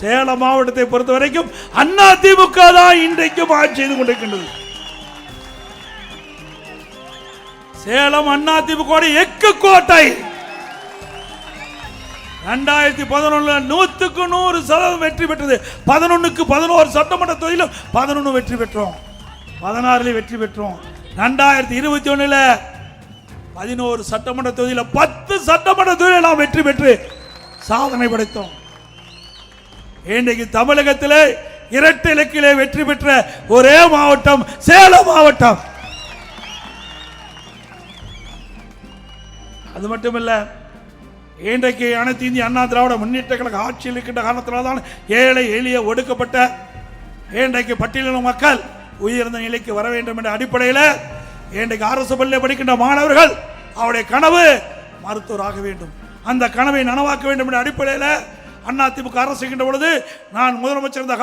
சேலம் மாவட்டத்தை பொறுத்த வரைக்கும் அண்ணா திமுக தான் இன்றைக்கும் ஆட்சி செய்து கொண்டிருக்கின்றது. சேலம் அண்ணா திமுக எக்கு கோட்டை. ரெண்டாயிரத்தி பதினொன்னுல நூத்துக்கு நூறு சதவீதம் வெற்றி பெற்றது. பதினொன்னுக்கு பதினோரு சட்டமன்ற தொகுதியிலும் பதினொன்று வெற்றி பெற்றோம். பதினாறுல வெற்றி பெற்றோம். ரெண்டாயிரத்தி இருபத்தி ஒண்ணுல பதினோரு சட்டமன்ற தொகுதியில் பத்து சட்டமன்ற தொகுதியில் நாம் வெற்றி பெற்று சாதனை படைத்தோம். இன்றைக்கு தமிழகத்திலே இரட்டை இலக்கிலே வெற்றி பெற்ற ஒரே மாவட்டம் சேலம் மாவட்டம். அது மட்டுமில்ல இன்றைக்கு அனைத்து இந்திய அண்ணா திராவிட முன்னேற்ற கழக ஆட்சியில் இருக்கின்ற காரணத்தினால்தான் ஏழை எளிய ஒடுக்கப்பட்ட இன்றைக்கு பட்டியலின மக்கள் உயர்ந்த நிலைக்கு வர வேண்டும் என்ற அடிப்படையில் இன்றைக்கு அரசு பள்ளியில் படிக்கின்ற மாணவர்கள் அவருடைய கனவு மருத்துவராக வேண்டும். அந்த கனவை நனவாக்க வேண்டும் என்ற அடிப்படையில் அண்ணா திமுக அரசு பொழுது நான் முதலமைச்சர் இருந்த